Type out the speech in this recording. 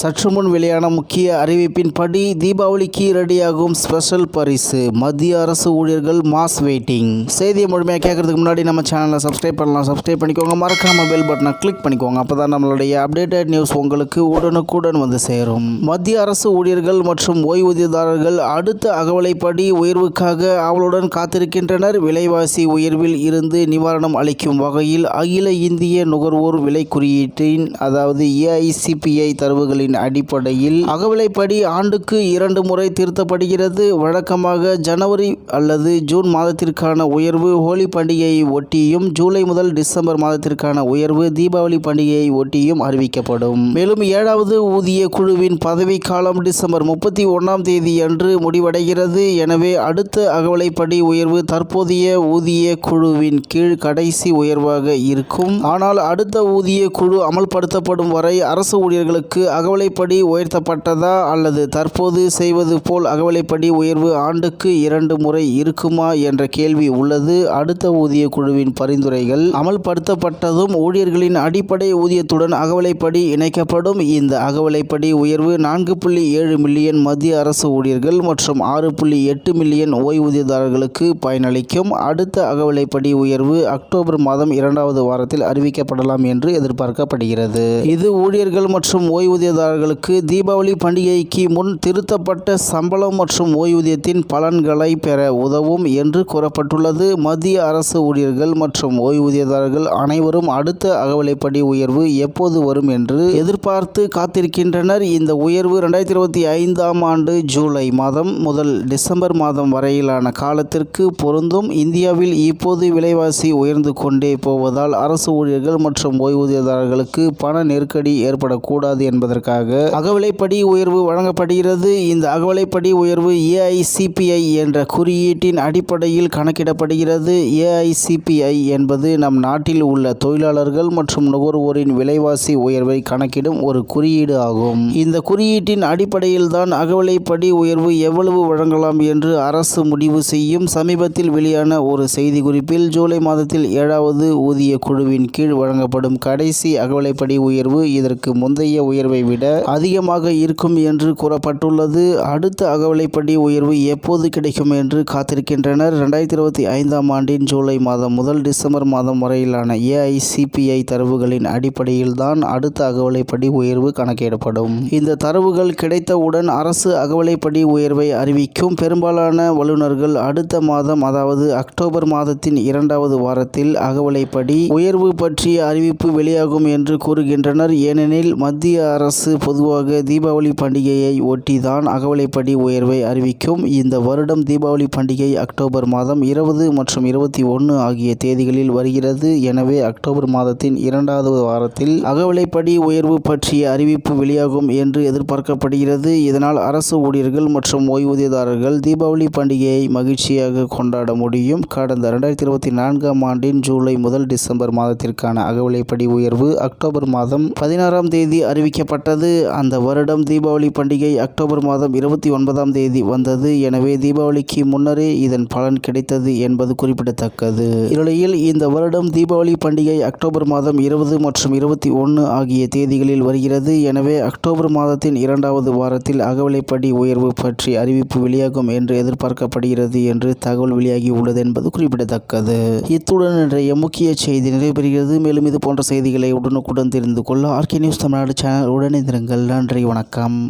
சற்று முன் வெளியான முக்கிய அறிவிப்பின்படி தீபாவளிக்கு ரெடியாகும் ஸ்பெஷல் பரிசு. மத்திய அரசு ஊழியர்கள் மாஸ் வெயிட்டிங். செய்தியை முழுமையாக கேட்கறதுக்கு முன்னாடி நம்ம சேனலை சப்ஸ்கிரைப் பண்ணலாம். சப்ஸ்கிரைப் பண்ணிக்கோங்க. மறக்காம பெல் பட்டனை கிளிக் பண்ணிக்கோங்க. அப்போ தான் நம்மளுடைய அப்டேட்டட் நியூஸ் உங்களுக்கு உடனுக்குடன் வந்து சேரும். மத்திய அரசு ஊழியர்கள் மற்றும் ஓய்வூதியதாரர்கள் அடுத்த அகவலைப்படி உயர்வுக்காக ஆவலுடன் காத்திருக்கின்றனர். விலைவாசி உயர்வில் இருந்து நிவாரணம் அளிக்கும் வகையில் அகில இந்திய நுகர்வோர் விலை குறியீட்டின் அதாவது ஏஐசிபிஐ தரவுகளின் அடிப்படையில் அகவிலைப்படி ஆண்டுக்கு இரண்டு முறை திருத்தப்படுகிறது. வழக்கமாக ஜனவரி அல்லது ஜூன் மாதத்திற்கான உயர்வு ஹோலி பண்டிகையை ஒட்டியும் ஜூலை முதல் டிசம்பர் மாதத்திற்கான உயர்வு தீபாவளி பண்டிகையை ஒட்டியும் அறிவிக்கப்படும். மேலும் ஏழாவது ஊதிய குழுவின் பதவிக்காலம் டிசம்பர் முப்பத்தி ஒன்றாம் தேதி அன்று முடிவடைகிறது. எனவே அடுத்த அகவலைப்படி உயர்வு தற்போதைய ஊதிய குழுவின் கீழ் கடைசி உயர்வாக இருக்கும். ஆனால் அடுத்த ஊதிய குழு அமல்படுத்தப்படும் வரை அரசு ஊழியர்களுக்கு அகவலைப்படி உயர்த்தப்பட்டதா அல்லது தற்போது செய்வது போல் அகவலைப்படி உயர்வு ஆண்டுக்கு இரண்டு முறை இருக்குமா என்ற கேள்வி உள்ளது. அடுத்த ஊதிய குழுவின் பரிந்துரைகள் அமல்படுத்தப்பட்டதும் ஊழியர்களின் அடிப்படை ஊதியத்துடன் அகவலைப்படி இணைக்கப்படும். இந்த அகவலைப்படி உயர்வு நான்கு புள்ளி ஏழு மில்லியன் மத்திய அரசு ஊழியர்கள் மற்றும் ஆறு புள்ளி எட்டு மில்லியன் ஓய்வூதியதாரர்களுக்கு பயனளிக்கும். அடுத்த அகவலைப்படி உயர்வு அக்டோபர் மாதம் இரண்டாவது வாரத்தில் அறிவிக்கப்படலாம் என்று எதிர்பார்க்கப்படுகிறது. இது ஊழியர்கள் மற்றும் பணியாளர்களுக்கு தீபாவளி பண்டிகைக்கு முன் திருத்தப்பட்ட சம்பளம் மற்றும் ஓய்வூதியத்தின் பலன்களை பெற உதவும் என்று கூறப்பட்டுள்ளது. மத்திய அரசு ஊழியர்கள் மற்றும் ஓய்வூதியதாரர்கள் அனைவரும் அடுத்த அகவலைப்படி உயர்வு எப்போது வரும் என்று எதிர்பார்த்து காத்திருக்கின்றனர். இந்த உயர்வு ரெண்டாயிரத்தி இருபத்தி ஐந்தாம் ஆண்டு ஜூலை மாதம் முதல் டிசம்பர் மாதம் வரையிலான காலத்திற்கு பொருந்தும். இந்தியாவில் இப்போது விலைவாசி உயர்ந்து கொண்டே போவதால் அரசு ஊழியர்கள் மற்றும் ஓய்வூதியதாரர்களுக்கு பண நெருக்கடி ஏற்படக்கூடாது என்பதற்காக அகவிலைப்படி உயர்வு வழங்கப்படுகிறது. இந்த அகவிலைப்படி உயர்வு ஏஐசிபிஐ என்ற குறியீட்டின் அடிப்படையில் கணக்கிடப்படுகிறது. ஏஐசிபிஐ என்பது நம் நாட்டில் உள்ள தொழிலாளர்கள் மற்றும் நுகர்வோரின் விலைவாசி உயர்வை கணக்கிடும் ஒரு குறியீடு ஆகும். இந்த குறியீட்டின் அடிப்படையில் தான் அகவிலைப்படி உயர்வு எவ்வளவு வழங்கலாம் என்று அரசு முடிவு செய்யும். சமீபத்தில் வெளியான ஒரு செய்தி குறிப்பில் ஜூலை மாதத்தில் ஏழாவது ஊதிய குழுவின் கீழ் வழங்கப்படும் கடைசி அகவிலைப்படி உயர்வு இதற்கு முந்தைய உயர்வை விட அதிகமாக இருக்கும் என்று கூறப்பட்டுள்ளது. அடுத்த அகவலைப்படி உயர்வு எப்போது கிடைக்கும் என்று காத்திருக்கின்றனர். ரெண்டாயிரத்தி இருபத்தி ஐந்தாம் ஆண்டின் ஜூலை மாதம் முதல் டிசம்பர் மாதம் வரையிலான ஏஐசிபிஐ தரவுகளின் அடிப்படையில் தான் அடுத்த அகவலைப்படி உயர்வு கணக்கிடப்படும். இந்த தரவுகள் கிடைத்தவுடன் அரசு அகவலைப்படி உயர்வை அறிவிக்கும். பெரும்பாலான வல்லுநர்கள் அடுத்த மாதம் அதாவது அக்டோபர் மாதத்தின் இரண்டாவது வாரத்தில் அகவலைப்படி உயர்வு பற்றிய அறிவிப்பு வெளியாகும் என்று கூறுகின்றனர். ஏனெனில் மத்திய அரசு பொதுவாக தீபாவளி பண்டிகையை ஒட்டி தான் அகவிலைப்படி உயர்வை அறிவிக்கும். இந்த வருடம் தீபாவளி பண்டிகை அக்டோபர் மாதம் இருபது மற்றும் இருபத்தி ஒன்று ஆகிய தேதிகளில் வருகிறது. எனவே அக்டோபர் மாதத்தின் இரண்டாவது வாரத்தில் அகவிலைப்படி உயர்வு பற்றிய அறிவிப்பு வெளியாகும் என்று எதிர்பார்க்கப்படுகிறது. இதனால் அரசு ஊழியர்கள் மற்றும் ஓய்வூதியதாரர்கள் தீபாவளி பண்டிகையை மகிழ்ச்சியாக கொண்டாட முடியும். கடந்த இரண்டாயிரத்தி இருபத்தி நான்காம் ஆண்டின் ஜூலை முதல் டிசம்பர் மாதத்திற்கான அகவிலைப்படி உயர்வு அக்டோபர் மாதம் பதினாறாம் தேதி அறிவிக்கப்பட்டது. அந்த வருடம் தீபாவளி பண்டிகை அக்டோபர் மாதம் இருபத்தி ஒன்பதாம் தேதி வந்தது. எனவே தீபாவளிக்கு முன்னரே இதன் பலன் கிடைத்தது என்பது குறிப்பிடத்தக்கது. இந்நிலையில் இந்த வருடம் தீபாவளி பண்டிகை அக்டோபர் மாதம் இருபது மற்றும் இருபத்தி ஒன்று ஆகிய தேதிகளில் வருகிறது. எனவே அக்டோபர் மாதத்தின் இரண்டாவது வாரத்தில் அகவிலைப்படி உயர்வு பற்றி அறிவிப்பு வெளியாகும் என்று எதிர்பார்க்கப்படுகிறது என்று தகவல் வெளியாகி உள்ளது என்பது குறிப்பிடத்தக்கது. இத்துடன் இன்றைய முக்கிய செய்தி நிறைவுபெறுகிறது மேலும் இது போன்ற செய்திகளை உடனுக்குடன் தெரிந்து கொள்ள ஆர்கே நியூஸ் தமிழ்நாடு சேனல் உடனே இயந்திரங்கள் நன்றி வணக்கம்.